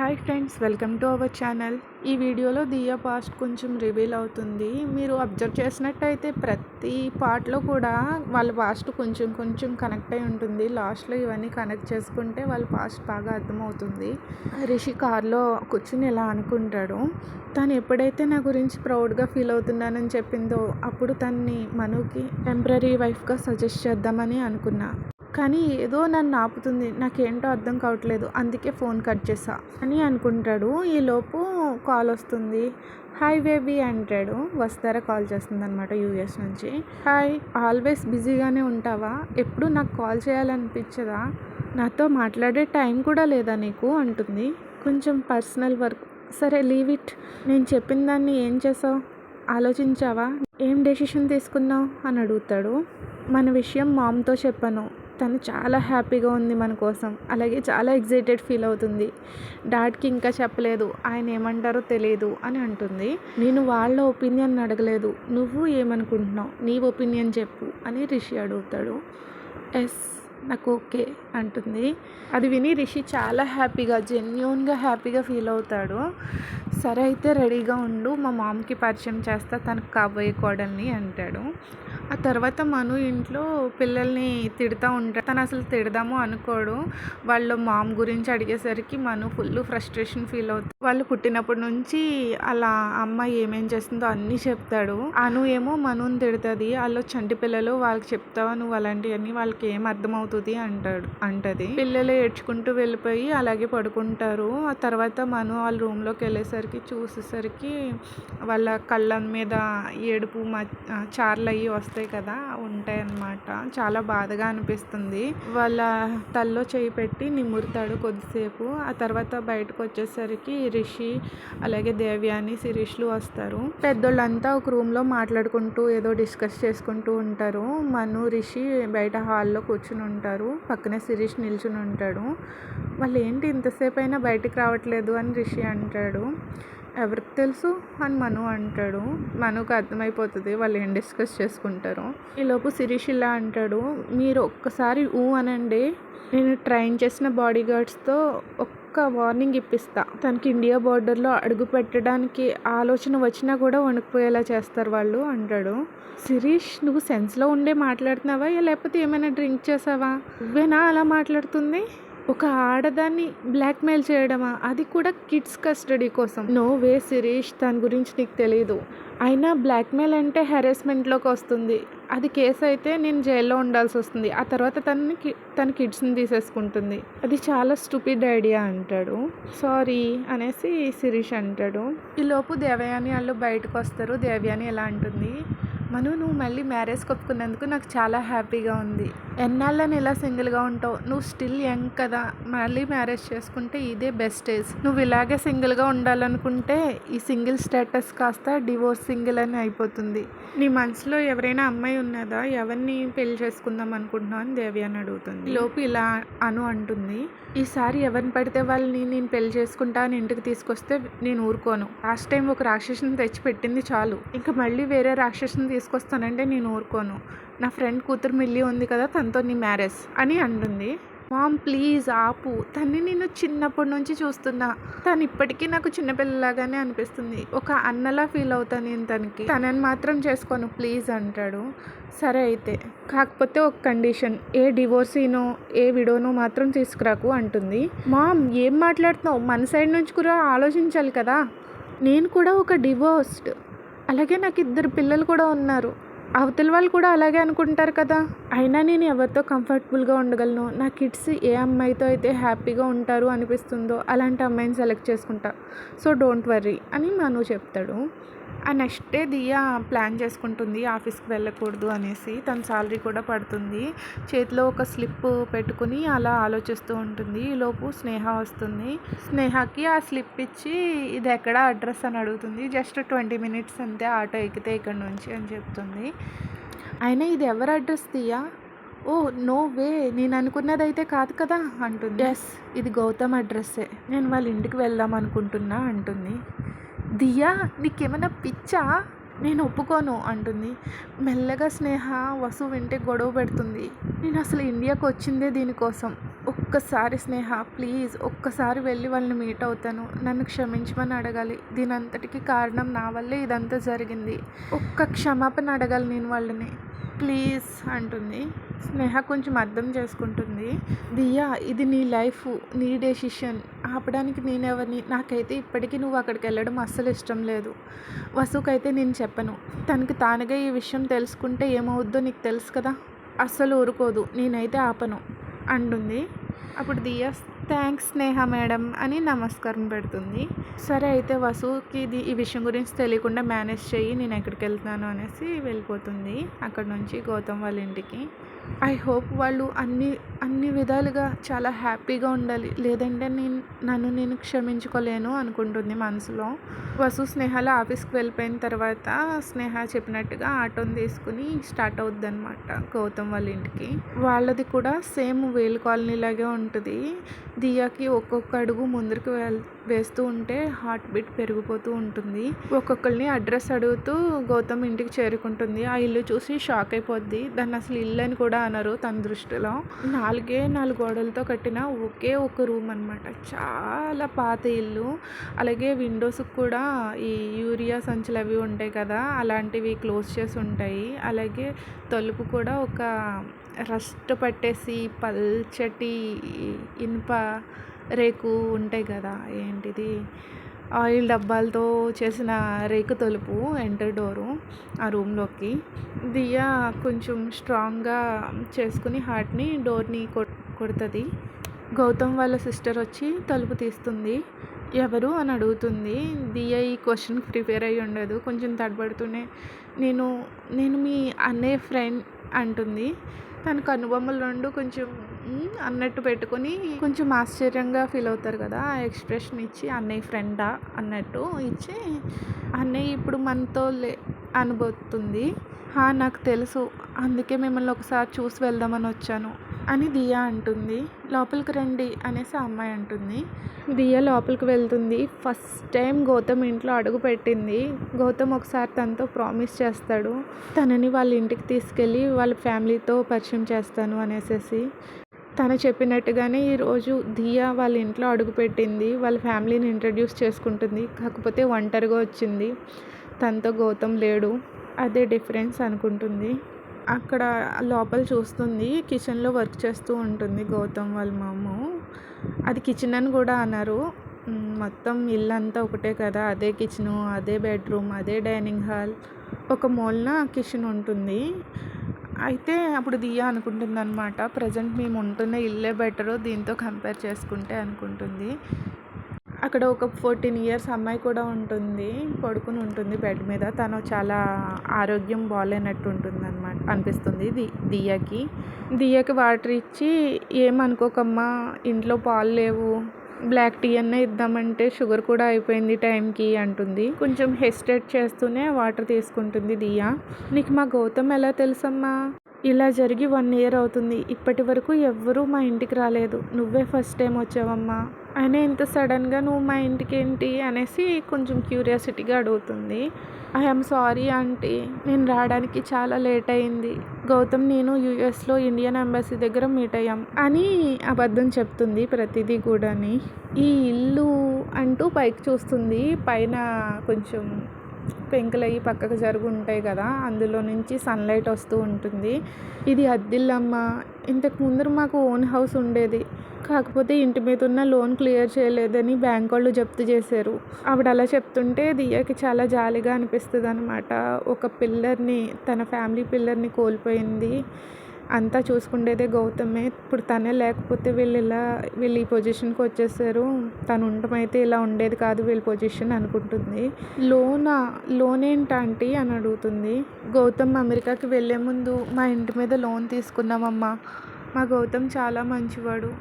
Hi friends welcome to our channel ఈ వీడియోలో దియా past కొంచెం రివీల్ అవుతుంది. మీరు అబ్జర్వ్ చేసినట్టయితే ప్రతి పార్ట్లో కూడా వాళ్ళ పాస్ట్ కొంచెం కొంచెం కనెక్ట్ అయి ఉంటుంది. లాస్ట్లో ఇవన్నీ కనెక్ట్ చేసుకుంటే వాళ్ళ పాస్ట్ బాగా అర్థమవుతుంది. రిషి కార్లో కూర్చుని ఇలా అనుకుంటాడు తను ఎప్పుడైతే నా గురించి ప్రౌడ్గా ఫీల్ అవుతున్నానని చెప్పిందో అప్పుడు తన్ని మనుకి టెంపరీ వైఫ్గా సజెస్ట్ చేద్దామని అనుకున్నా. కానీ ఏదో నన్ను ఆపుతుంది. నాకేంటో అర్థం కావట్లేదు. అందుకే ఫోన్ కట్ చేసా అని అనుకుంటాడు. ఈలోపు కాల్ వస్తుంది. హాయ్ బేబీ అంటాడు. వస్తారా కాల్ చేస్తుంది అనమాట యూఎస్ నుంచి. హాయ్ ఆల్వేస్ బిజీగానే ఉంటావా? ఎప్పుడు నాకు కాల్ చేయాలనిపించదా? నాతో మాట్లాడే టైం కూడా లేదా నీకు? అంటుంది. కొంచెం పర్సనల్ వర్క్. సరే లీవ్ ఇట్. నేను చెప్పిన దాన్ని ఏం చేసావు ఆలోచించావా? ఏం డెసిషన్ తీసుకున్నావు? అని అడుగుతాడు. మన విషయం మామ్తో చెప్పాను. తను చాలా హ్యాపీగా ఉంది మన కోసం. అలాగే చాలా ఎగ్జైటెడ్ ఫీల్ అవుతుంది. డాడ్కి ఇంకా చెప్పలేదు. ఆయన ఏమంటారో తెలియదు అని అంటుంది. నేను వాళ్ళ ఒపీనియన్ అడగలేదు. నువ్వు ఏమనుకుంటున్నావు? నీ ఒపీనియన్ చెప్పు అని రిషి అడుగుతాడు. ఎస్. నాకు ఓకే అంటుంది. అది విని రిషి చాలా హ్యాపీగా జెన్యున్గా హ్యాపీగా ఫీల్ అవుతాడు. సరే అయితే రెడీగా ఉండు మా మామ్కి పరిచయం చేస్తా తనకు కాబోయే కోడల్ని అంటాడు. ఆ తర్వాత మను ఇంట్లో పిల్లల్ని తిడుతూ ఉంటాడు. తను అసలు తిడదాము అనుకోడు. వాళ్ళ మామ్ గురించి అడిగేసరికి మను ఫుల్ ఫ్రస్ట్రేషన్ ఫీల్ అవుతుంది వాళ్ళు పుట్టినప్పటి నుంచి అలా అమ్మ ఏమేం చేస్తుందో అన్నీ చెప్తాడు. అను ఏమో మనుని తిడుతుంది. వాళ్ళు చంటి పిల్లలు వాళ్ళకి చెప్తావా? నువ్వు అలాంటివన్నీ వాళ్ళకి ఏం అర్థమవుతుంది అంటాడు అంటది. పిల్లలు ఏడ్చుకుంటూ వెళ్ళిపోయి అలాగే పడుకుంటారు. ఆ తర్వాత మను వాళ్ళ రూమ్లోకి వెళ్ళేసరికి చూసేసరికి వాళ్ళ కళ్ళ మీద ఏడుపు చార్లు అయ్యి వస్తాయి వస్తాయి కదా ఉంటాయి అన్నమాట. చాలా బాధగా అనిపిస్తుంది. వాళ్ళ తల్లో చేయి పెట్టి నిమురుతాడు కొద్దిసేపు. ఆ తర్వాత బయటకు వచ్చేసరికి రిషి అలాగే దేవ్యాని శిరీష్లు వస్తారు. పెద్దోళ్ళంతా ఒక రూమ్లో మాట్లాడుకుంటూ ఏదో డిస్కస్ చేసుకుంటూ ఉంటారు. మను రిషి బయట హాల్లో కూర్చుని ఉంటారు. పక్కనే శిరీష్ నిల్చుని ఉంటాడు. వాళ్ళు ఏంటి ఇంతసేపు అయినా బయటికి రావట్లేదు? అని రిషి అంటాడు. ఎవరికి తెలుసు? అని మను అంటాడు. మనుకు అర్థమైపోతుంది వాళ్ళు ఏం డిస్కస్ చేసుకుంటారో. ఈలోపు శిరీష్ ఇలా అంటాడు. మీరు ఒక్కసారి ఊ అనండి. నేను ట్రైన్ చేసిన బాడీ గార్డ్స్తో ఒక్క వార్నింగ్ ఇప్పిస్తా. తనకి ఇండియా బార్డర్లో అడుగు పెట్టడానికి ఆలోచన వచ్చినా కూడా వణుకుపోయేలా చేస్తారు వాళ్ళు అంటాడు. శిరీష్ నువ్వు సెన్స్లో ఉండే మాట్లాడుతున్నావా? లేకపోతే ఏమైనా డ్రింక్ చేసావా? నువ్వేనా అలా మాట్లాడుతుంది? ఒక ఆడదాన్ని బ్లాక్మెయిల్ చేయడమా? అది కూడా కిడ్స్ కస్టడీ కోసం. నో వే శిరీష్ దాని గురించి నీకు తెలియదు అయినా బ్లాక్మెయిల్ అంటే హెరాస్మెంట్లోకి వస్తుంది. అది కేసు అయితే నేను జైల్లో ఉండాల్సి వస్తుంది. ఆ తర్వాత తనని తన కిడ్స్ని తీసేసుకుంటుంది. అది చాలా స్టూపిడ్ ఐడియా అంటాడు. సారీ అనేసి శిరీష్ అంటాడు. ఈలోపు దేవయాని వాళ్ళు బయటకు వస్తారు. దేవయాని ఎలా అంటుంది? మను నువ్వు మళ్ళీ మ్యారేజ్ కొప్పుకున్నందుకు నాకు చాలా హ్యాపీగా ఉంది. ఎన్నాళ్ళని ఇలా సింగిల్గా ఉంటావు? నువ్వు స్టిల్ యంగ్ కదా. మళ్ళీ మ్యారేజ్ చేసుకుంటే ఇదే బెస్ట్ ఏజ్ నువ్వు ఇలాగే సింగిల్గా ఉండాలనుకుంటే ఈ సింగిల్ స్టేటస్ కాస్త డివోర్స్ సింగిల్ అని అయిపోతుంది. నీ మనసులో ఎవరైనా అమ్మాయి ఉన్నదా? ఎవరిని పెళ్ళి చేసుకుందాం అనుకుంటున్నావు అని దేవి అని అడుగుతుంది. లోపు ఇలా అను అంటుంది. ఈసారి ఎవరిని పడితే వాళ్ళని నేను పెళ్ళి చేసుకుంటా అని ఇంటికి తీసుకొస్తే నేను ఊరుకోను. లాస్ట్ టైం ఒక రాక్షసుని తెచ్చి పెట్టింది చాలు. ఇంకా మళ్ళీ వేరే రాక్షసుని తీసుకొస్తానంటే నేను ఊరుకోను. నా ఫ్రెండ్ కూతురు మిల్లి ఉంది కదా తనతో నీ మ్యారేజ్ అని అంటుంది. మామ్ ప్లీజ్ ఆపు. తన్ని నేను చిన్నప్పటి నుంచి చూస్తున్నా. తను ఇప్పటికీ నాకు చిన్నపిల్లలాగానే అనిపిస్తుంది. ఒక అన్నలా ఫీల్ అవుతాను నేను తనకి. తనని మాత్రం చేసుకోను ప్లీజ్ అంటాడు. సరే అయితే. కాకపోతే ఒక కండిషన్. ఏ డివోర్సీనో ఏ విడోనో మాత్రం తీసుకురాకు అంటుంది. మామ్ ఏం మాట్లాడుతున్నావు? మన సైడ్ నుంచి కూడా ఆలోచించాలి కదా. నేను కూడా ఒక డివోర్స్డ్. అలాగే నాకు ఇద్దరు పిల్లలు కూడా ఉన్నారు. అవతల వాళ్ళు కూడా అలాగే అనుకుంటారు కదా. అయినా నేను ఎవరితో కంఫర్టబుల్గా ఉండగలను? నా కిడ్స్ ఏ అమ్మాయితో అయితే హ్యాపీగా ఉంటారు అనిపిస్తుందో అలాంటి అమ్మాయిని సెలెక్ట్ చేసుకుంటా. సో డోంట్ వర్రీ అని మను చెప్తాడు. ఆ నెక్స్ట్ డే దియా ప్లాన్ చేసుకుంటుంది ఆఫీస్కి వెళ్ళకూడదు అనేసి. తన శాలరీ కూడా పడుతుంది. చేతిలో ఒక స్లిప్ పెట్టుకుని అలా ఆలోచిస్తూ ఉంటుంది. ఈలోపు స్నేహ వస్తుంది. స్నేహకి ఆ స్లిప్ ఇచ్చి ఇది ఎక్కడ అడ్రస్? అని అడుగుతుంది. జస్ట్ ట్వంటీ మినిట్స్ అంతే ఆటో ఎక్కితే ఇక్కడ నుంచి అని చెప్తుంది. అయినా ఇది ఎవరు address Diya? Oh no way నేను అనుకున్నది అయితే కాదు కదా అంటుంది. ఎస్ ఇది గౌతమ్ అడ్రస్సే. నేను వాళ్ళ ఇంటికి వెళ్దాం అనుకుంటున్నా అంటుంది. దియా నీకేమైనా పిచ్చా? నేను ఒప్పుకోను అంటుంది. మెల్లగా స్నేహ వసు వింటే గొడవ పెడుతుంది. నేను అసలు ఇండియాకి వచ్చిందే దీనికోసం. ఒక్కసారి స్నేహ ప్లీజ్ ఒక్కసారి వెళ్ళి వాళ్ళని మీట్ అవుతాను. నన్ను క్షమించమని అడగాలి. దీని అంతటికి కారణం నా వల్లే ఇదంతా జరిగింది. ఒక్క క్షమాపణ అడగాలి నేను వాళ్ళని. ప్లీజ్ అంటుంది. స్నేహ కొంచెం అర్థం చేసుకుంటుంది. దియా ఇది నీ లైఫ్ నీ డెసిషన్. ఆపడానికి నేనెవరిని నాకైతే ఇప్పటికీ నువ్వు అక్కడికి వెళ్ళడం అస్సలు ఇష్టం లేదు. వసుకైతే నేను చెప్పను. తనకి తానుగా ఈ విషయం తెలుసుకుంటే ఏమవుద్దో నీకు తెలుసు కదా? అస్సలు ఊరుకోదు. నేనైతే ఆపను. అంటుంది అప్పుడు దియా థ్యాంక్స్ స్నేహ మేడం అని నమస్కారం పెడుతుంది. సరే అయితే వసుకి ఇది ఈ విషయం గురించి తెలియకుండా మేనేజ్ చేయి నేను ఎక్కడికి వెళ్తున్నాను అనేసి వెళ్ళిపోతుంది అక్కడ నుంచి గౌతమ్ వాళ్ళ ఇంటికి. ఐ హోప్ వాళ్ళు అన్ని అన్ని విధాలుగా చాలా హ్యాపీగా ఉండాలి. లేదంటే నేను నన్ను నేను క్షమించుకోలేను అనుకుంటుంది మనసులో. వసు స్నేహాల ఆఫీస్కి వెళ్ళిపోయిన తర్వాత స్నేహ చెప్పినట్టుగా ఆటోని తీసుకుని స్టార్ట్ అవుద్ది అనమాట గౌతమ్ వాళ్ళ ఇంటికి. వాళ్ళది కూడా సేమ్ వేలు కాలనీ లాగే ఉంటుంది. దియాకి ఒక్కొక్క అడుగు ముందరికి వెల్ వేస్తూ ఉంటే హార్ట్ బీట్ పెరిగిపోతూ ఉంటుంది. ఒక్కొక్కరిని అడ్రస్ అడుగుతూ గౌతమ్ ఇంటికి చేరుకుంటుంది. ఆ ఇల్లు చూసి షాక్ అయిపోద్ది. దాన్ని అసలు ఇల్లు అని కూడా అనరు తన దృష్టిలో. నాలుగే నాలుగు గోడలతో కట్టిన ఒకే ఒక రూమ్ అనమాట చాలా పాత ఇల్లు. అలాగే విండోస్కి కూడా ఈ యూరియా సంచులు అవి ఉంటాయి కదా అలాంటివి క్లోజ్ చేసి ఉంటాయి. అలాగే తలుపు కూడా ఒక రస్ట్ పట్టేసి పల్చటి ఇనుప రేకు ఉంటాయి కదా ఏంటిది? ఆయిల్ డబ్బాలతో చేసిన రేకు తలుపు ఎంటర్ డోరు ఆ రూమ్లోకి. దియా కొంచెం స్ట్రాంగ్గా చేసుకుని హార్ట్ని డోర్ని కొడుతుంది. గౌతమ్ వాళ్ళ సిస్టర్ వచ్చి తలుపు తీస్తుంది. ఎవరు అని అడుగుతుంది. దియ ఈ క్వశ్చన్కి ప్రిపేర్ అయ్యి ఉండదు. కొంచెం తడబడుతూనే నేను నేను మీ అన్నయ్య ఫ్రెండ్ అంటుంది. తన కనుబొమ్మలు రెండు కొంచెం అన్నట్టు పెట్టుకొని కొంచెం ఆశ్చర్యంగా ఫీల్ అవుతారు కదా ఆ ఎక్స్ప్రెషన్ ఇచ్చి అన్నయ్య ఫ్రెండా అన్నట్టు ఇచ్చి అన్నయ్య ఇప్పుడు మనతో లే అనుభవుతుంది నాకు తెలుసు. అందుకే మిమ్మల్ని ఒకసారి చూసి వెళ్దామని వచ్చాను. అని దియా అంటుంది. లోపలికి రండి అనేసి ఆ అమ్మాయి అంటుంది. దియా లోపలికి వెళ్తుంది. ఫస్ట్ టైం గౌతమ్ ఇంట్లో అడుగు పెట్టింది. గౌతమ్ ఒకసారి తనతో ప్రామిస్ చేస్తాడు. తనని వాళ్ళ ఇంటికి తీసుకెళ్ళి వాళ్ళ ఫ్యామిలీతో పరిచయం చేస్తాను అనేసి తను చెప్పినట్టుగానే ఈరోజు దియా వాళ్ళ ఇంట్లో అడుగుపెట్టింది వాళ్ళ ఫ్యామిలీని ఇంట్రడ్యూస్ చేసుకుంటుంది. కాకపోతే ఒంటరిగా వచ్చింది. తనతో గౌతమ్ లేడు. అదే డిఫరెన్స్ అనుకుంటుంది. అక్కడ లోపల చూస్తుంది. కిచెన్లో వర్క్ చేస్తూ ఉంటుంది గౌతమ్ వాళ్ళ మామ. అది కిచెన్ అని కూడా అన్నారు మొత్తం ఇల్లు అంతా ఒకటే కదా. అదే కిచెను అదే బెడ్రూమ్ అదే డైనింగ్ హాల్. ఒక మూలన కిచెన్ ఉంటుంది. అయితే అప్పుడు దియా అనుకుంటుంది అనమాట ప్రజెంట్ మేము ఉంటున్న ఇల్లే బెటరు దీంతో కంపేర్ చేసుకుంటే అనుకుంటుంది. అక్కడ ఒక ఫోర్టీన్ ఇయర్స్ అమ్మాయి కూడా ఉంటుంది పడుకుని ఉంటుంది బెడ్ మీద. తను చాలా ఆరోగ్యం బాగాలేనట్టు ఉంటుంది అనమాట అనిపిస్తుంది ది దియాకి. దియాకి వాటర్ ఇచ్చి ఏమనుకోకమ్మా ఇంట్లో పాలు లేవు బ్లాక్ టీ అన్న ఇద్దామంటే షుగర్ కూడా అయిపోయింది టైంకి అంటుంది. కొంచెం హెసిటేట్ చేస్తూనే వాటర్ తీసుకుంటుంది దియా. నీకు మా గౌతమ్ ఎలా తెలుసమ్మా? ఇలా జరిగి వన్ ఇయర్ అవుతుంది. ఇప్పటి వరకు ఎవ్వరూ మా ఇంటికి రాలేదు. నువ్వే ఫస్ట్ టైం వచ్చావమ్మా. అయినా ఇంత సడన్గా నువ్వు మా ఇంటికి ఏంటి అనేసి కొంచెం క్యూరియాసిటీగా అడుగుతుంది. ఐఎమ్ సారీ ఆంటీ నేను రావడానికి చాలా లేట్ అయింది. గౌతమ్ నేను యూఎస్లో ఇండియన్ ఎంబసీ దగ్గర మీట్ అయ్యాం అని అబద్ధం చెప్తుంది ప్రతిదీ కూడాని. ఈ ఇల్లు అంటూ పైకి చూస్తుంది. పైన కొంచెం పెంకులు అవి పక్కకు జరుగు ఉంటాయి కదా అందులో నుంచి సన్లైట్ వస్తూ ఉంటుంది. ఇది అద్దిల్లమ్మ. ఇంతకు ముందు మాకు ఓన్ హౌస్ ఉండేది. కాకపోతే ఇంటి మీద ఉన్న లోన్ క్లియర్ చేయలేదని బ్యాంక్ వాళ్ళు జప్తు చేశారు. ఆవిడ అలా చెప్తుంటే దియ్యకి చాలా జాలిగా అనిపిస్తుంది అనమాట ఒక పిల్లర్ని తన ఫ్యామిలీ పిల్లర్ని కోల్పోయింది. అంతా చూసుకుండేదే గౌతమే. ఇప్పుడు తనే లేకపోతే వీళ్ళు ఇలా వీళ్ళు ఈ పొజిషన్కి వచ్చేసారు. తను ఉండటం అయితే ఇలా ఉండేది కాదు వీళ్ళ పొజిషన్ అనుకుంటుంది. లోనా లోన్ ఏంటంటీ అని అడుగుతుంది. గౌతమ్ అమెరికాకి వెళ్ళే ముందు మా ఇంటి మీద లోన్ తీసుకున్నామమ్మా. మా గౌతమ్ చాలా మంచివాడు.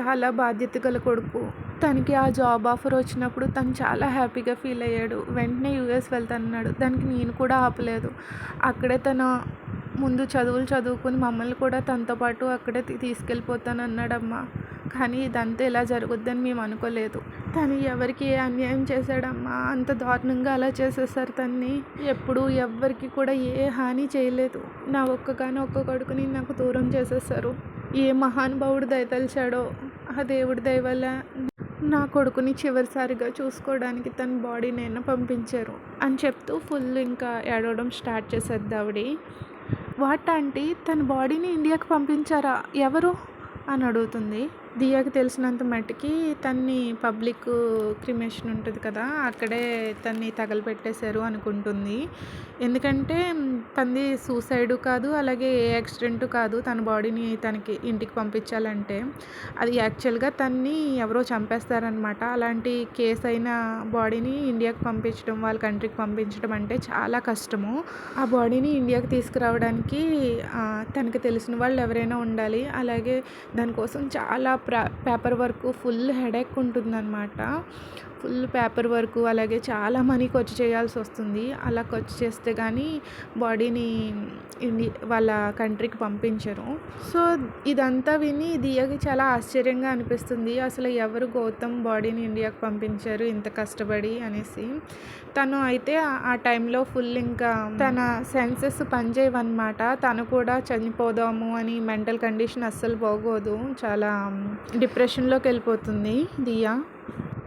చాలా బాధ్యత గల కొడుకు. తనకి ఆ జాబ్ ఆఫర్ వచ్చినప్పుడు తను చాలా హ్యాపీగా ఫీల్ అయ్యాడు. వెంటనే యూఎస్ వెళ్తానన్నాడు. దానికి నేను కూడా ఆపలేదు. అక్కడే తన ముందు చదువులు చదువుకుని మమ్మల్ని కూడా తనతో పాటు అక్కడే తీసుకెళ్ళిపోతాను అన్నాడమ్మా కానీ ఇదంతా ఇలా జరుగుద్దని మేము అనుకోలేదు. తను ఎవరికి ఏ అన్యాయం చేశాడమ్మా? అంత దారుణంగా అలా చేసేసారు తన్ని. ఎప్పుడు ఎవ్వరికి కూడా ఏ హాని చేయలేదు. నా ఒక్కగానో ఒక్క కొడుకుని నాకు దూరం చేసేసారు. ఏ మహానుభావుడు దయతలిచాడో ఆ దేవుడి దయ వల్ల నా కొడుకుని చివరిసారిగా చూసుకోవడానికి తన బాడీ నేను పంపించారు అని చెప్తూ ఫుల్ ఇంకా ఏడవడం స్టార్ట్ చేసేది ఆవిడ. వాట్ ఆంటీ తన బాడీని ఇండియాకి పంపించారా? ఎవరు? అని అడుగుతుంది. దియాకి తెలిసినంత మట్టుకి తన్ని పబ్లిక్ క్రిమేషన్ ఉంటుంది కదా అక్కడే తన్ని తగలబెట్టేశారు అనుకుంటుంది. ఎందుకంటే తనది సూసైడ్ కాదు అలాగే ఏ యాక్సిడెంట్ కాదు తన బాడీని తనకి ఇంటికి పంపించాలంటే. అది యాక్చువల్గా తన్ని ఎవరో చంపేస్తారనమాట అలాంటి కేసు అయిన బాడీని ఇండియాకి పంపించడం వాళ్ళ కంట్రీకి పంపించడం అంటే చాలా కష్టము. ఆ బాడీని ఇండియాకి తీసుకురావడానికి తనకు తనకి తెలిసిన వాళ్ళు ఎవరైనా ఉండాలి. అలాగే దానికోసం చాలా పేపర్ వర్క్ ఫుల్ హెడేక్ ఉంటుందన్నమాట. ఫుల్ పేపర్ వర్క్ అలాగే చాలా మనీ ఖర్చు చేయాల్సి వస్తుంది. అలా ఖర్చు చేస్తే కానీ బాడీని ఇండి వాళ్ళ కంట్రీకి పంపించరు. సో ఇదంతా విని దియకి చాలా ఆశ్చర్యంగా అనిపిస్తుంది. అసలు ఎవరు గౌతమ్ బాడీని ఇండియాకి పంపించారు ఇంత కష్టపడి అనేసి. తను అయితే ఆ- ఆ టైంలో ఫుల్ ఇంకా తన సెన్సెస్ పనిచేయవన్నమాట. తను కూడా చనిపోదాము అని మెంటల్ కండిషన్ అస్సలు బాగోదు చాలా డిప్రెషన్లోకి వెళ్ళిపోతుంది దియా.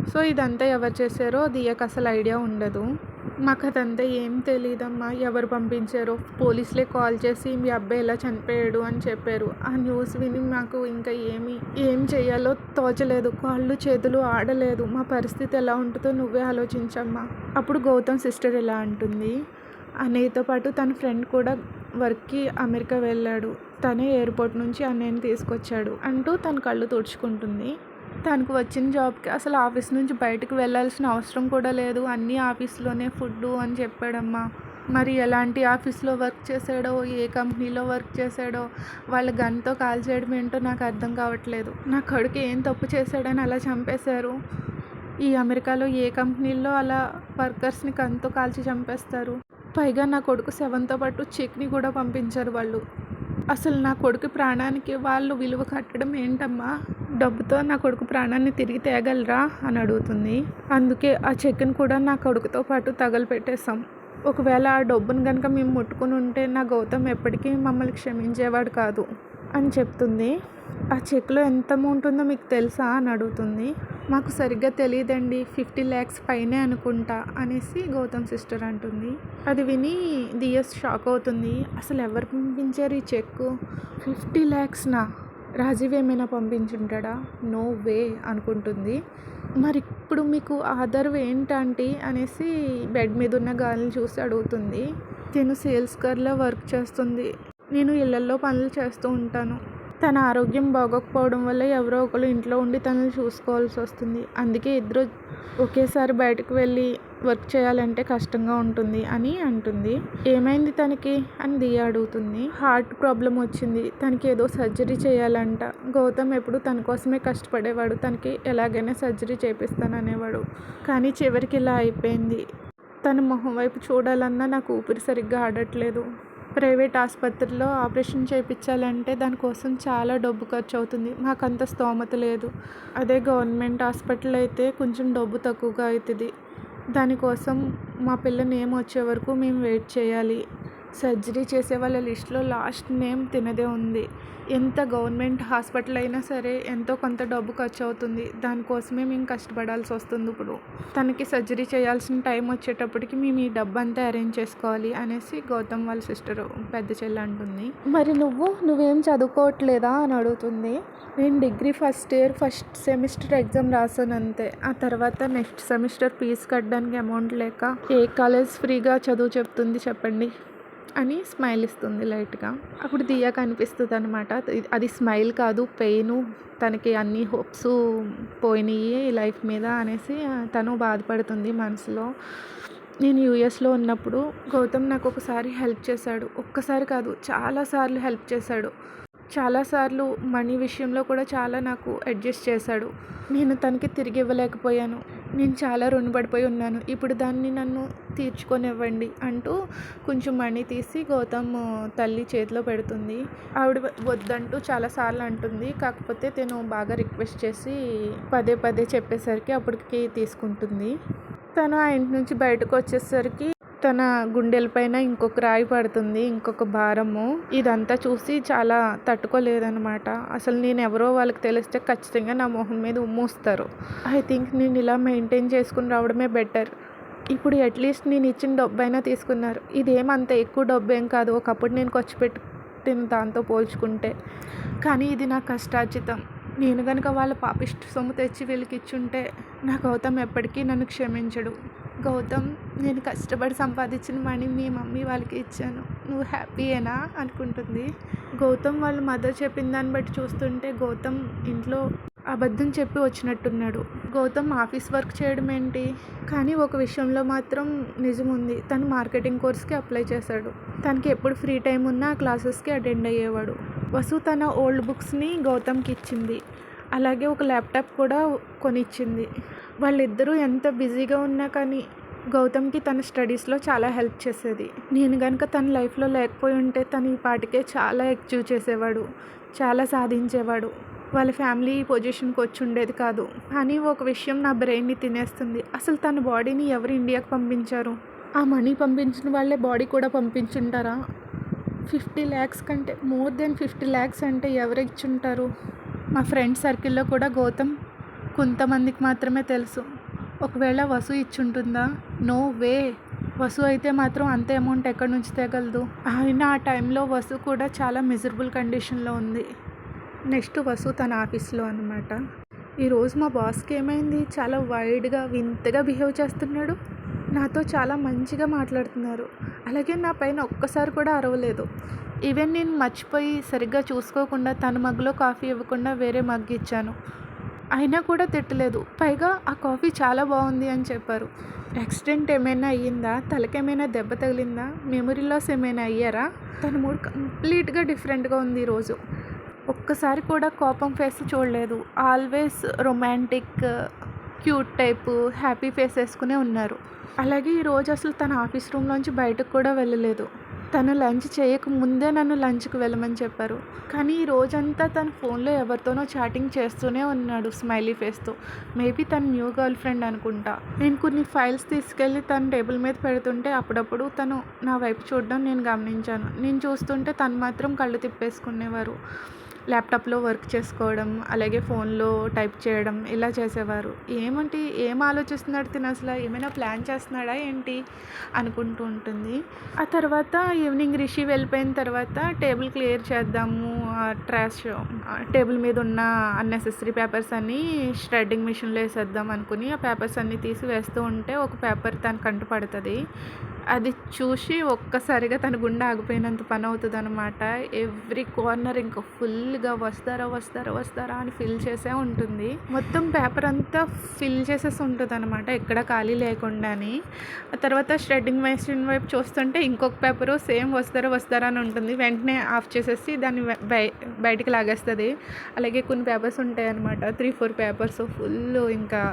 సో ఇదంతా ఎవరు చేశారో దియకు అసలు ఐడియా ఉండదు. మాకు అదంతా ఏం తెలియదమ్మా ఎవరు పంపించారో. పోలీసులే కాల్ చేసి మీ అబ్బాయి ఇలా చనిపోయాడు అని చెప్పారు. ఆ న్యూస్ విని మాకు ఇంకా ఏమి ఏం చేయాలో తోచలేదు. కాళ్ళు చేతులు ఆడలేదు. మా పరిస్థితి ఎలా ఉంటుందో నువ్వే ఆలోచించమ్మా. అప్పుడు గౌతమ్ సిస్టర్ ఇలా అంటుంది అన్నయ్యతో పాటు తన ఫ్రెండ్ కూడా వర్క్కి అమెరికా వెళ్ళాడు. తనే ఎయిర్పోర్ట్ నుంచి అన్నయ్యని తీసుకొచ్చాడు అంటూ తన కళ్ళు తుడుచుకుంటుంది. తనకు వచ్చిన జాబ్కి అసలు ఆఫీస్ నుంచి బయటకు వెళ్ళాల్సిన అవసరం కూడా లేదు. అన్నీ ఆఫీస్లోనే ఫుడ్ అని చెప్పాడమ్మా. మరి ఎలాంటి ఆఫీస్లో వర్క్ చేశాడో ఏ కంపెనీలో వర్క్ చేశాడో వాళ్ళ గన్తో కాల్ చేయడం ఏంటో నాకు అర్థం కావట్లేదు. నా కొడుకు ఏం తప్పు చేశాడని అలా చంపేశారు. ఈ అమెరికాలో ఏ కంపెనీల్లో అలా వర్కర్స్ని కంతో కాల్చి చంపేస్తారు? పైగా నా కొడుకు సెవెన్తో పాటు చెక్ని కూడా పంపించారు వాళ్ళు. అసలు నా కొడుకు ప్రాణానికి వాళ్ళు విలువ కట్టడం ఏంటమ్మా? డబ్బుతో నా కొడుకు ప్రాణాన్ని తిరిగి తేగలరా? అని అడుగుతుంది. అందుకే ఆ చెక్ని కూడా నా కొడుకుతో పాటు తగలపెట్టేశాం. ఒకవేళ ఆ డబ్బును కనుక మేము ముట్టుకుని ఉంటే నా గౌతమ్ ఎప్పటికీ మమ్మల్ని క్షమించేవాడు కాదు అని చెప్తుంది. ఆ చెక్లో ఎంత అమౌంట్ ఉందో మీకు తెలుసా? అని అడుగుతుంది. మాకు సరిగ్గా తెలియదండి ఫిఫ్టీ ల్యాక్స్ పైనే అనుకుంటా అనేసి గౌతమ్ సిస్టర్ అంటుంది. అది విని దియస్ షాక్ అవుతుంది. అసలు ఎవరు పంపించారు ఈ చెక్ ఫిఫ్టీ ల్యాక్స్నా? రాజీవ్ ఏమైనా పంపించుంటాడా? నో వే అనుకుంటుంది. మరి ఇప్పుడు మీకు ఆధార్ ఏంటంటే అనేసి బెడ్ మీద ఉన్న గాలిని చూసి అడుగుతుంది. నేను సేల్స్ గర్లో వర్క్ చేస్తుంది. నేను ఇళ్ళల్లో పనులు చేస్తూ ఉంటాను. తన ఆరోగ్యం బాగోకపోవడం వల్ల ఎవరో ఒకరు ఇంట్లో ఉండి తనని చూసుకోవాల్సి వస్తుంది. అందుకే ఇద్దరు ఒకేసారి బయటకు వెళ్ళి వర్క్ చేయాలంటే కష్టంగా ఉంటుంది అని అంటుంది. ఏమైంది తనకి? అని దియా అడుగుతుంది. హార్ట్ ప్రాబ్లం వచ్చింది. తనకి ఏదో సర్జరీ చేయాలంట. గౌతమ్ ఎప్పుడు తన కోసమే కష్టపడేవాడు. తనకి ఎలాగైనా సర్జరీ చేపిస్తాననేవాడు. కానీ చివరికి ఇలా అయిపోయింది. తన మొహం వైపు చూడాలన్నా నాకు ఊపిరి సరిగ్గా ఆడట్లేదు. ప్రైవేట్ ఆసుపత్రిలో ఆపరేషన్ చేయించాలంటే దానికోసం చాలా డబ్బు ఖర్చు అవుతుంది మాకు అంత స్తోమత లేదు. అదే గవర్నమెంట్ హాస్పిటల్ అయితే కొంచెం డబ్బు తక్కువగా అవుతుంది. దానికోసం మా పిల్ల నేమ్ వచ్చే వరకు మేము వెయిట్ చేయాలి. సర్జరీ చేసే వాళ్ళ లిస్ట్లో లాస్ట్ నేమ్ తినదే ఉంది. ఎంత గవర్నమెంట్ హాస్పిటల్ అయినా సరే ఎంతో కొంత డబ్బు ఖర్చు అవుతుంది దానికోసమే మేము కష్టపడాల్సి వస్తుంది ఇప్పుడు. తనకి సర్జరీ చేయాల్సిన టైం వచ్చేటప్పటికి మేము ఈ డబ్బు అంతా అరేంజ్ చేసుకోవాలి అనేసి గౌతమ్ వాళ్ళ సిస్టర్ పెద్ద చెల్లి అంటుంది. మరి నువ్వు నువ్వేం చదువుకోవట్లేదా అని అడుగుతుంది. నేను degree first year first semester exam రాసాను అంతే. ఆ తర్వాత నెక్స్ట్ సెమిస్టర్ ఫీజు కట్టడానికి అమౌంట్ లేక ఏ కాలేజ్ ఫ్రీగా చదువు చెప్తుంది చెప్పండి. అని స్మైల్ ఇస్తుంది లైట్గా. అప్పుడు దియా కనిపిస్తుంది అనమాట అది స్మైల్ కాదు పెయిన్ తనకి అన్ని హోప్స్ పోయినాయి లైఫ్ మీద అనేసి తను బాధపడుతుంది మనసులో. నేను యూఎస్లో ఉన్నప్పుడు గౌతమ్ నాకు ఒకసారి హెల్ప్ చేశాడు. ఒక్కసారి కాదు చాలాసార్లు హెల్ప్ చేశాడు. చాలాసార్లు మనీ విషయంలో కూడా చాలా నాకు అడ్జస్ట్ చేశాడు. నేను తనకి తిరిగి ఇవ్వలేకపోయాను. నేను చాలా రుణపడిపోయి ఉన్నాను. ఇప్పుడు దాన్ని నన్ను తీర్చుకొనివ్వండి అంటూ కొంచెం మనీ తీసి గౌతమ్ తల్లి చేతిలో పెడుతుంది. ఆవిడ వద్దంటూ చాలాసార్లు అంటుంది. కాకపోతే తను బాగా రిక్వెస్ట్ చేసి పదే పదే చెప్పేసరికి అప్పటికి తీసుకుంటుంది. తను ఆ ఇంటి నుంచి బయటకు వచ్చేసరికి తన గుండెలపైన ఇంకొక రాయి పడుతుంది ఇంకొక భారము. ఇదంతా చూసి చాలా తట్టుకోలేదనమాట అసలు నేను ఎవరో వాళ్ళకి తెలిస్తే ఖచ్చితంగా నా మొహం మీద ఉమ్మూస్తారు. ఐ థింక్ నేను ఇలా మెయింటైన్ చేసుకుని రావడమే బెటర్. ఇప్పుడు అట్లీస్ట్ నేను ఇచ్చిన డబ్బైనా తీసుకున్నారు. ఇదేమంత ఎక్కువ డబ్బు ఏం కాదు. ఒకప్పుడు నేను ఖర్చు పెట్టిన దాంతో పోల్చుకుంటే. కానీ ఇది నా కష్టార్జితం. నేను కనుక వాళ్ళ పాపిష్టి సొమ్ము తెచ్చి వీళ్ళకి ఇచ్చుంటే నా గౌతమ్ ఎప్పటికీ నన్ను క్షమించడు. గౌతమ్ నేను కష్టపడి సంపాదించిన మనీ మీ మమ్మీ వాళ్ళకి ఇచ్చాను. నువ్వు హ్యాపీయేనా అనుకుంటుంది. గౌతమ్ వాళ్ళ మదర్ చెప్పిన దాన్ని బట్టి చూస్తుంటే గౌతమ్ ఇంట్లో అబద్ధం చెప్పి వచ్చినట్టున్నాడు. గౌతమ్ ఆఫీస్ వర్క్ చేయడం ఏంటి? కానీ ఒక విషయంలో మాత్రం నిజం ఉంది. తను మార్కెటింగ్ కోర్స్కి అప్లై చేశాడు. తనకి ఎప్పుడు ఫ్రీ టైం ఉన్నా ఆ క్లాసెస్కి అటెండ్ అయ్యేవాడు. వసు తన ఓల్డ్ బుక్స్ని గౌతమ్కి ఇచ్చింది. అలాగే ఒక ల్యాప్టాప్ కూడా కొనిచ్చింది. వాళ్ళిద్దరూ ఎంత బిజీగా ఉన్నా కానీ గౌతమ్కి తన స్టడీస్లో చాలా హెల్ప్ చేసేది. నేను కనుక తన లైఫ్లో లేకపోయి ఉంటే తను ఈ పాటికే చాలా అచీవ్ చేసేవాడు చాలా సాధించేవాడు. వాళ్ళ ఫ్యామిలీ పొజిషన్కి వచ్చి ఉండేది కాదు. కానీ ఒక విషయం నా బ్రెయిన్ని తినేస్తుంది. అసలు తన బాడీని ఎవరు ఇండియాకి పంపించారు? ఆ మనీ పంపించిన వాళ్ళే బాడీ కూడా పంపించుంటారా? ఫిఫ్టీ ల్యాక్స్ కంటే మోర్ దెన్ ఫిఫ్టీ ల్యాక్స్ అంటే ఎవరు ఇచ్చుంటారు? మా ఫ్రెండ్ సర్కిల్లో కూడా గౌతమ్ కొంతమందికి మాత్రమే తెలుసు. ఒకవేళ వసు ఇచ్చుంటుందా? No way. వసు అయితే మాత్రం అంత అమౌంట్ ఎక్కడి నుంచి తేగలదు. అయినా ఆ టైంలో వసు కూడా చాలా మిజరబుల్ కండిషన్లో ఉంది. నెక్స్ట్ వసు తన ఆఫీస్లో అనమాట ఈరోజు మా బాస్కి ఏమైంది? చాలా వైడ్గా వింతగా బిహేవ్ చేస్తున్నాడు. నాతో చాలా మంచిగా మాట్లాడుతున్నారు. అలాగే నా పైన ఒక్కసారి కూడా అరవలేదు. ఈవెన్ నేను మర్చిపోయి సరిగ్గా చూసుకోకుండా తన మగ్గులో కాఫీ ఇవ్వకుండా వేరే మగ్గు ఇచ్చాను. అయినా కూడా తిట్టలేదు. పైగా ఆ కాఫీ చాలా బాగుంది అని చెప్పారు. యాక్సిడెంట్ ఏమైనా అయ్యిందా? తలకేమైనా దెబ్బ తగిలిందా? మెమరీ లాస్ ఏమైనా అయ్యారా? తన మూడ్ కంప్లీట్గా డిఫరెంట్గా ఉంది ఈరోజు. ఒక్కసారి కూడా కోపం ఫేస్ చూడలేదు. Always romantic cute type happy face వేసుకునే ఉన్నారు. అలాగే ఈరోజు అసలు తన ఆఫీస్ రూమ్లోంచి బయటకు కూడా వెళ్ళలేదు. తను లంచ్ చేయక ముందే నన్ను లంచ్కి వెళ్ళమని చెప్పారు. కానీ ఈ రోజంతా తన ఫోన్లో ఎవరితోనో చాటింగ్ చేస్తూనే ఉన్నాడు స్మైలీ ఫేస్తో. మేబీ తన న్యూ గర్ల్ ఫ్రెండ్ అనుకుంటా. నేను కొన్ని ఫైల్స్ తీసుకెళ్ళి తన టేబుల్ మీద పెడుతుంటే అప్పుడప్పుడు తను నా వైపు చూడడం నేను గమనించాను. నేను చూస్తుంటే తను మాత్రం కళ్ళు తిప్పేసుకునేవారు. ల్యాప్టాప్లో వర్క్ చేసుకోవడం అలాగే ఫోన్లో టైప్ చేయడం ఇలా చేసేవారు. ఏమంటే ఏం ఆలోచిస్తున్నాడు తిను అసలు? ఏమైనా ప్లాన్ చేస్తున్నాడా ఏంటి? అనుకుంటూ ఉంటుంది. ఆ తర్వాత ఈవినింగ్ రిషి వెళ్ళిపోయిన తర్వాత టేబుల్ క్లియర్ చేద్దాము ట్రాష్ టేబుల్ మీద ఉన్న అన్నెసెసరీ పేపర్స్ అన్నీ ష్రెడ్డింగ్ మిషన్లో వేసేద్దాం అనుకుని ఆ పేపర్స్ అన్నీ తీసి వేస్తూ ఉంటే ఒక పేపర్ తనకు కంటు పడుతుంది. అది చూసి ఒక్కసారిగా తన గుండె ఆగిపోయినంత పని అవుతుంది అనమాట ఎవ్రీ కార్నర్ ఇంకా ఫుల్ ఫుల్గా వస్తారా వస్తారా వస్తారా అని ఫిల్ చేసే ఉంటుంది. మొత్తం పేపర్ అంతా ఫిల్ చేసేసి ఉంటుంది అనమాట ఎక్కడ ఖాళీ లేకుండాని ఆ తర్వాత షెడ్డింగ్ మెషిన్ వైపు చూస్తుంటే ఇంకొక పేపరు సేమ్ వస్తారా వస్తారా అని ఉంటుంది. వెంటనే ఆఫ్ చేసేసి దాన్ని బయటికి లాగేస్తుంది. అలాగే కొన్ని పేపర్స్ ఉంటాయి అనమాట త్రీ ఫోర్ పేపర్స్ ఫుల్ ఇంకా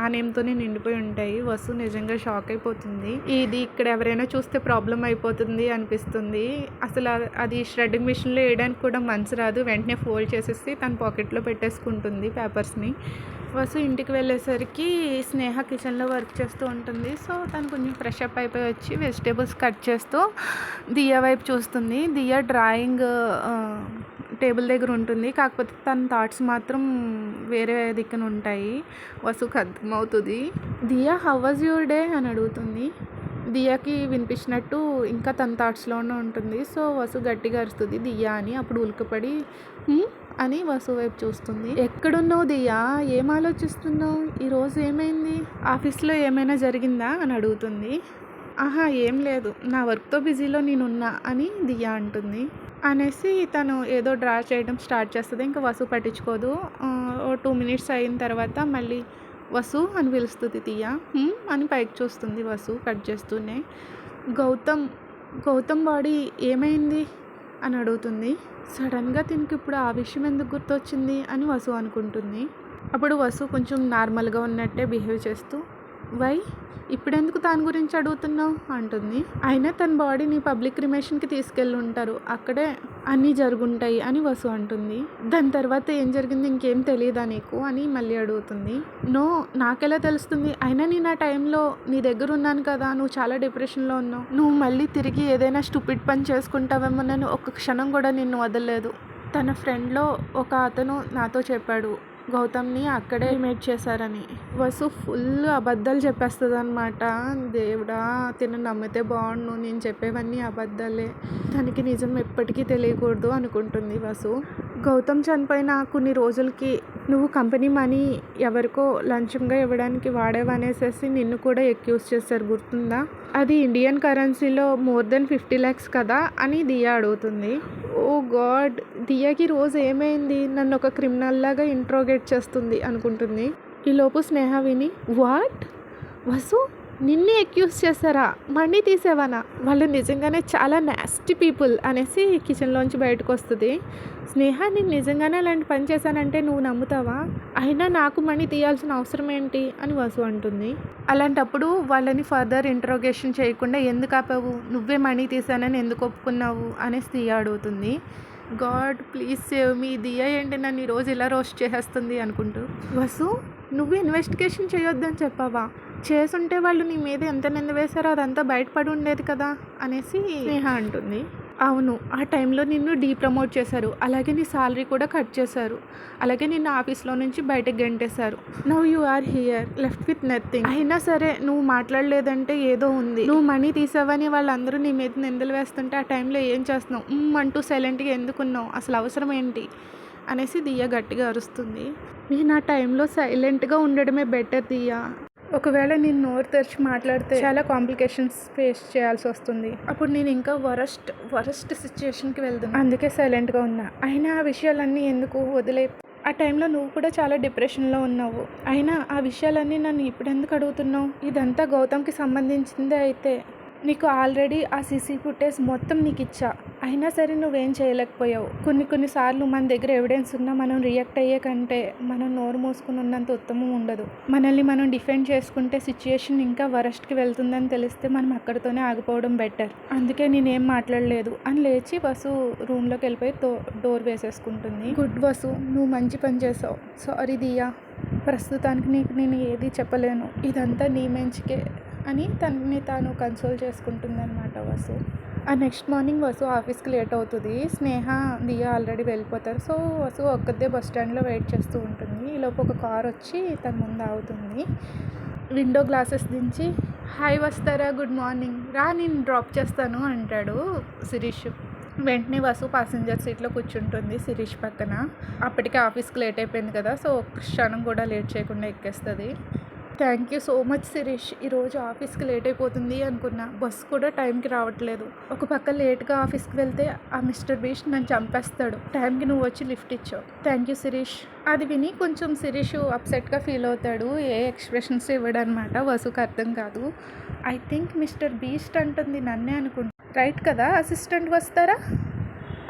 ఆ నిండిపోయి ఉంటాయి. వసు నిజంగా షాక్ అయిపోతుంది. ఇది ఇక్కడ ఎవరైనా చూస్తే ప్రాబ్లం అయిపోతుంది అనిపిస్తుంది. అసలు అది ష్రెడ్డింగ్ మిషన్లో వేయడానికి కూడా మనసు రాదు. వెంటనే ఫోల్డ్ చేసేసి తన పాకెట్లో పెట్టేసుకుంటుంది పేపర్స్ని వసు ఇంటికి వెళ్ళేసరికి స్నేహ కిచెన్లో వర్క్ చేస్తూ ఉంటుంది. సో తను కొంచెం ఫ్రెష్ అప్ అయిపోయి వచ్చి వెజిటేబుల్స్ కట్ చేస్తూ దియా వైపు చూస్తుంది. దియా డ్రాయింగ్ టేబుల్ దగ్గర ఉంటుంది. కాకపోతే తన థాట్స్ మాత్రం వేరే దిక్కున ఉంటాయి. వసుకు అర్థమవుతుంది. Diya how was your day అని అడుగుతుంది. దియాకి వినిపించినట్టు ఇంకా తన థాట్స్లోనే ఉంటుంది. సో వసు గట్టిగా అరుస్తుంది. దియా అని అప్పుడు ఉలికపడి అని వసు వైపు చూస్తుంది. ఎక్కడున్నావు దియా? ఏం ఆలోచిస్తున్నావు? ఈరోజు ఏమైంది? ఆఫీస్లో ఏమైనా జరిగిందా? అని అడుగుతుంది. ఆహా ఏం లేదు. నా వర్క్తో బిజీలో నేనున్నా అని దియా అంటుంది. అనేసి తను ఏదో డ్రా చేయడం స్టార్ట్ చేస్తుంది. ఇంకా వసు పట్టించుకోదు. ఓ టూ మినిట్స్ అయిన తర్వాత మళ్ళీ వసు అని పిలుస్తుంది "హ్మ్?" అని పైకి చూస్తుంది వసు కట్ చేస్తూనే. గౌతమ్ గౌతమ్ బాడీ ఏమైంది? అని అడుగుతుంది. సడన్గా తినకి ఇప్పుడు ఆ విషయం ఎందుకు గుర్తొచ్చింది? అని వసు అనుకుంటుంది. అప్పుడు వసు కొంచెం నార్మల్గా ఉన్నట్టే బిహేవ్ చేస్తూ వై? ఇప్పుడెందుకు దాని గురించి అడుగుతున్నావు? అంటుంది. అయినా తన బాడీని పబ్లిక్ క్రిమేషన్కి తీసుకెళ్ళి ఉంటారు. అక్కడే అన్నీ జరుగుంటాయి అని వసు అంటుంది. దాని తర్వాత ఏం జరిగింది ఇంకేం తెలియదా నీకు? అని మళ్ళీ అడుగుతుంది. నో నాకెలా తెలుస్తుంది? అయినా నేను ఆ టైంలో నీ దగ్గర ఉన్నాను కదా నువ్వు చాలా డిప్రెషన్లో ఉన్నావు. నువ్వు మళ్ళీ తిరిగి ఏదైనా స్టూపిడ్ పని చేసుకుంటావేమో నేను ఒక్క క్షణం కూడా నిన్ను వదలలేదు. తన ఫ్రెండ్లో ఒక అతను నాతో చెప్పాడు. గౌతమ్ని అక్కడే మేట్ చేశారని. వసు ఫుల్ అబద్ధాలు చెప్పేస్తుంది అనమాట దేవుడా తిను నమ్మితే బాగుండు నేను చెప్పేవన్నీ అబద్ధాలే. తనకి నిజం ఎప్పటికీ తెలియకూడదు అనుకుంటుంది వసు. గౌతమ్ చనిపోయిన కొన్ని రోజులకి నువ్వు కంపెనీ మనీ ఎవరికో లంచంగా ఇవ్వడానికి వాడేవనేసేసి నిన్ను కూడా ఎక్యూజ్ చేశారు గుర్తుందా? అది ఇండియన్ కరెన్సీలో మోర్ దెన్ ఫిఫ్టీ ల్యాక్స్ కదా అని దియా అడుగుతుంది. ఓ గాడ్ దియాకి రోజు ఏమైంది? నన్ను ఒక క్రిమినల్ లాగా ఇంట్రోగేట్ చేస్తుంది అనుకుంటుంది. ఈలోపు స్నేహ విని వాట్? వసు? నిన్నే అక్యూజ్ చేశారా? మనీ తీసేవానా? వాళ్ళు నిజంగానే చాలా నాస్టీ పీపుల్ అనేసి కిచెన్లోంచి బయటకు వస్తుంది. స్నేహ నేను నిజంగానే అలాంటి పని చేశానంటే నువ్వు నమ్ముతావా? అయినా నాకు మనీ తీయాల్సిన అవసరం ఏంటి? అని వసు అంటుంది. అలాంటప్పుడు వాళ్ళని ఫర్దర్ ఇంట్రోగేషన్ చేయకుండా ఎందుకు ఆపావు? నువ్వే మనీ తీసానని ఎందుకు ఒప్పుకున్నావు? అనేసి దియా అడుగుతుంది. God please save me Diya ఏంటి నన్ను ఈరోజు ఇలా రోస్ట్ చేసేస్తుంది అనుకుంటూ. వసు నువ్వు ఇన్వెస్టిగేషన్ చేయొద్దని చెప్పావా? చేసుంటే వాళ్ళు నీ మీద ఎంత నింద వేశారో అదంతా బయటపడి ఉండేది కదా అనేసి స్నేహ అంటుంది. అవును ఆ టైంలో నిన్ను డీ ప్రమోట్ చేశారు. అలాగే నీ సాలరీ కూడా కట్ చేశారు. అలాగే నిన్ను ఆఫీస్లో నుంచి బయటకు గెంటేశారు. Now you are here left with nothing. అయినా సరే నువ్వు మాట్లాడలేదంటే ఏదో ఉంది. నువ్వు మనీ తీసావని వాళ్ళందరూ నీ మీద నిందలు వేస్తుంటే ఆ టైంలో ఏం చేస్తున్నావు? అంటూ సైలెంట్గా ఎందుకున్నావు? అసలు అవసరం ఏంటి? అనేసి దియ్య గట్టిగా అరుస్తుంది. నేను ఆ టైంలో సైలెంట్గా ఉండడమే బెటర్ దియ్య. ఒకవేళ నేను నోరు తెరిచి మాట్లాడితే చాలా కాంప్లికేషన్స్ ఫేస్ చేయాల్సి వస్తుంది. అప్పుడు నేను ఇంకా వరస్ట్ వరస్ట్ సిచ్యుయేషన్కి వెళ్తాను అందుకే సైలెంట్గా ఉన్నా. అయినా ఆ విషయాలన్నీ ఎందుకు వదిలే? ఆ టైంలో నువ్వు కూడా చాలా డిప్రెషన్లో ఉన్నావు. అయినా ఆ విషయాలన్నీ నన్ను ఇప్పుడు ఎందుకు అడుగుతున్నావు? ఇదంతా గౌతమ్కి సంబంధించిందే అయితే. నీకు ఆల్రెడీ ఆ సీసీ ఫుటేజ్ మొత్తం నీకు ఇచ్చా. అయినా సరే నువ్వేం చేయలేకపోయావు. కొన్ని కొన్నిసార్లు మన దగ్గర ఎవిడెన్స్ ఉన్నా మనం రియాక్ట్ అయ్యే కంటే మనం నోరు మూసుకుని ఉన్నంత ఉత్తమం ఉండదు. మనల్ని మనం డిఫెండ్ చేసుకుంటే సిచ్యుయేషన్ ఇంకా వరస్ట్కి వెళ్తుందని తెలిస్తే మనం అక్కడితోనే ఆగిపోవడం బెటర్ అందుకే నేనేం మాట్లాడలేదు. అని లేచి వసు రూమ్లోకి వెళ్ళిపోయి తో డోర్ వేసేసుకుంటుంది. గుడ్ వసు నువ్వు మంచి పని చేసావు. సారీ దియా. ప్రస్తుతానికి నీకు నేను ఏది చెప్పలేను. ఇదంతా నీ మంచికే. అని తనని తాను కన్సోల్ చేసుకుంటుంది అనమాట వసు. ఆ నెక్స్ట్ మార్నింగ్ వసు ఆఫీస్కి లేట్ అవుతుంది. స్నేహ దియా ఆల్రెడీ వెళ్ళిపోతారు. సో వసు ఒక్కదే బస్ స్టాండ్లో వెయిట్ చేస్తూ ఉంటుంది. ఈలోపు ఒక కార్ వచ్చి తన ముందు ఆగుతుంది. విండో గ్లాసెస్ దించి హాయ్ వస్తారా? గుడ్ మార్నింగ్ రా నేను డ్రాప్ చేస్తాను అంటాడు శిరీష్. వెంటనే వసు ప్యాసింజర్ సీట్లో కూర్చుంటుంది శిరీష్ పక్కన. అప్పటికే ఆఫీస్కి లేట్ అయిపోయింది కదా సో ఒక్క క్షణం కూడా లేట్ చేయకుండా ఎక్కేస్తుంది. Thank you so much Shirish. ఈరోజు ఆఫీస్కి లేట్ అయిపోతుంది అనుకున్నా. బస్సు కూడా టైంకి రావట్లేదు. ఒక పక్క లేట్గా ఆఫీస్కి వెళ్తే ఆ మిస్టర్ బీష్ నన్ను చంపేస్తాడు. టైంకి నువ్వు వచ్చి లిఫ్ట్ ఇచ్చావు. Thank you Shirish. అది విని కొంచెం శిరీష్ అప్సెట్గా ఫీల్ అవుతాడు. ఏ ఎక్స్ప్రెషన్స్ ఇవ్వడనమాట? వసుకు అర్థం కాదు. ఐ థింక్ మిస్టర్ బీస్ట్ అంటుంది నన్నే అనుకుంటా. రైట్ కదా అసిస్టెంట్ వస్తారా?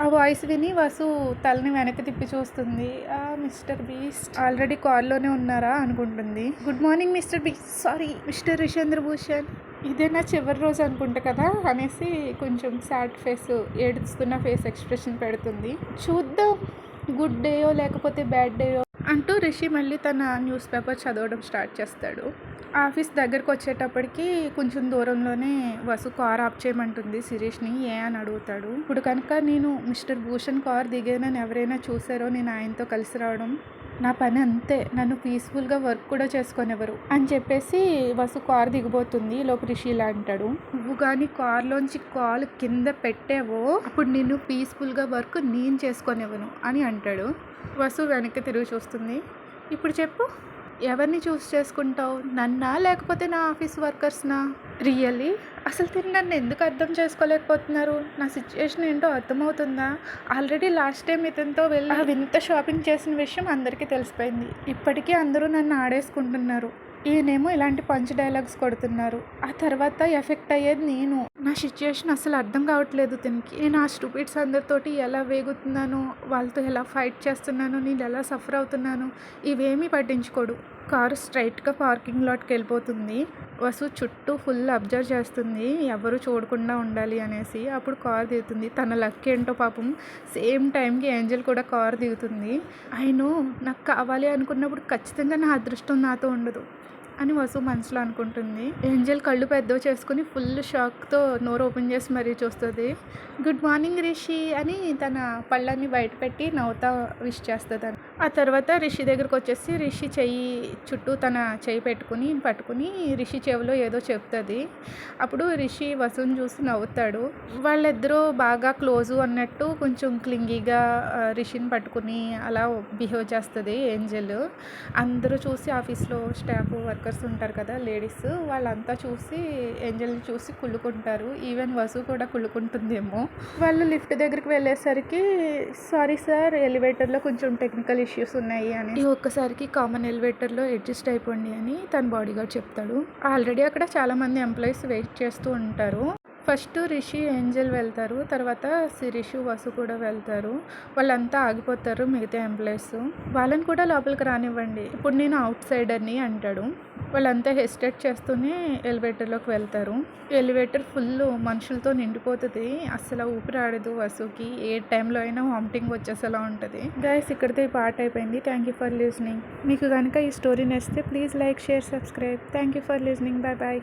ఆ వాయిస్ విని వసు తలని వెనక్కి తిప్పి చూస్తుంది. ఆ మిస్టర్ బీస్ట్ ఆల్రెడీ కాల్లోనే ఉన్నారా? అనుకుంటుంది. Good morning mister Beast. Sorry mister Rishendra Bhushan. ఇదే నా చివరి రోజు అనుకుంటా కదా? అనేసి కొంచెం సాడ్ ఫేస్ ఏడుస్తున్న ఫేస్ ఎక్స్ప్రెషన్ పెడుతుంది. చూద్దాం గుడ్ డేయో లేకపోతే బ్యాడ్ డేయో అంటూ రిషి మళ్ళీ తన న్యూస్ పేపర్ చదవడం స్టార్ట్ చేస్తాడు. ఆఫీస్ దగ్గరకు వచ్చేటప్పటికి కొంచెం దూరంలోనే వసు కార్ ఆఫ్ చేయమంటుంది శిరీష్ని. ఏ అని అడుగుతాడు. ఇప్పుడు కనుక నేను మిస్టర్ భూషణ్ కార్ దిగేనని ఎవరైనా చూసారో నేను ఆయనతో కలిసి రావడం నా పని అంతే నన్ను పీస్ఫుల్గా వర్క్ కూడా చేసుకునేవారు అని చెప్పేసి వసు కార్ దిగిపోతుంది లోపు రిషిలా అంటాడు. నువ్వు కానీ కార్లోంచి కాల్ కింద పెట్టావో అప్పుడు నిన్ను పీస్ఫుల్గా వర్క్ నేను చేసుకునేవను అని అంటాడు. వసు వెనక్కి తిరిగి చూస్తుంది. ఇప్పుడు చెప్పు ఎవరిని చూస్ చేసుకుంటావు? నన్నా లేకపోతే నా ఆఫీస్ వర్కర్స్నా రియల్లీ అసలు తిని నన్ను ఎందుకు అర్థం చేసుకోలేకపోతున్నారు? నా సిచ్యుయేషన్ ఏంటో అర్థమవుతుందా? ఆల్రెడీ లాస్ట్ టైం ఇతనితో వెళ్ళి ఆ వింత షాపింగ్ చేసిన విషయం అందరికీ తెలిసిపోయింది. ఇప్పటికీ అందరూ నన్ను ఆడేసుకుంటున్నారు. ఈయనేమో ఇలాంటి పంచ్ డైలాగ్స్ కొడుతున్నారు. ఆ తర్వాత ఎఫెక్ట్ అయ్యేది నేను. నా సిచ్యుయేషన్ అసలు అర్థం కావట్లేదు తినికి. నేను ఆ స్టూపిడ్స్ అందరితోటి ఎలా వేగుతున్నాను? వాళ్ళతో ఎలా ఫైట్ చేస్తున్నాను? నేను ఎలా సఫర్ అవుతున్నాను? ఇవేమీ పట్టించుకోడు. కారు స్ట్రైట్గా పార్కింగ్ లాట్కి వెళ్ళిపోతుంది. వసు చుట్టూ ఫుల్ అబ్జర్వ్ చేస్తుంది. ఎవరు చూడకుండా ఉండాలి అనేసి అప్పుడు కార్ దిగుతుంది. తన లక్ ఏంటో పాపం సేమ్ టైంకి ఏంజల్ కూడా కార్ దిగుతుంది. అయినో నాకు కావాలి అనుకున్నప్పుడు ఖచ్చితంగా నా అదృష్టం నాతో ఉండదు అని వసు మనసులో అనుకుంటుంది. ఏంజల్ కళ్ళు పెద్దవి చేసుకుని ఫుల్ షాక్తో నోరు ఓపెన్ చేసి మరీ చూస్తుంది. గుడ్ మార్నింగ్ రిషి అని తన పళ్ళని బయట పెట్టి నవ్వుతా విష్ చేస్తుంది ఆ తర్వాత రిషి దగ్గరకు వచ్చేసి రిషి చెయ్యి చుట్టూ తన చెయ్యి పెట్టుకుని పట్టుకుని రిషి చెవిలో ఏదో చెప్తుంది. అప్పుడు రిషి వసుని చూసి నవ్వుతాడు. వాళ్ళిద్దరూ బాగా క్లోజు అన్నట్టు కొంచెం క్లింగీగా రిషిని పట్టుకుని అలా బిహేవ్ చేస్తుంది ఏంజల్. అందరూ చూసి ఆఫీస్లో స్టాఫ్ వర్కర్స్ ఉంటారు కదా లేడీస్ వాళ్ళంతా చూసి ఏంజల్ని చూసి కుళ్ళుకుంటారు. ఈవెన్ వసు కూడా కుళ్ళుకుంటుందేమో. వాళ్ళు లిఫ్ట్ దగ్గరికి వెళ్ళేసరికి సారీ సార్ ఎలివేటర్లో కొంచెం టెక్నికల్ ఇష్యూస్ ఉన్నాయి అని. ఈ ఒక్కసారికి కామన్ ఎలివేటర్లో అడ్జస్ట్ అయిపోండి అని తన బాడీ గార్డ్ చెప్తాడు. ఆల్రెడీ అక్కడ చాలా మంది ఎంప్లాయీస్ వెయిట్ చేస్తూ ఉంటారు. ఫస్ట్ రిషి ఏంజల్ వెళ్తారు తర్వాత శిరీషు వసు కూడా వెళ్తారు. వాళ్ళంతా ఆగిపోతారు మిగతా ఎంప్లాయీస్. వాళ్ళని కూడా లోపలికి రానివ్వండి. ఇప్పుడు నేను అవుట్ సైడర్ని అంటాడు. వాళ్ళంతా హెసిటేట్ చేస్తూనే ఎలివేటర్లోకి వెళ్తారు. ఎలివేటర్ ఫుల్ మనుషులతో నిండిపోతుంది. అసలు ఊపిరి ఆడదు వసుకి. ఏ టైంలో అయినా వామిటింగ్ వచ్చేసేలా ఉంటుంది. గైస్ ఇక్కడితో ఈ పాట అయిపోయింది. థ్యాంక్ యూ ఫర్ లిజనింగ్ మీకు కనుక ఈ స్టోరీ నచ్చితే please like share subscribe. Thank you for listening bye bye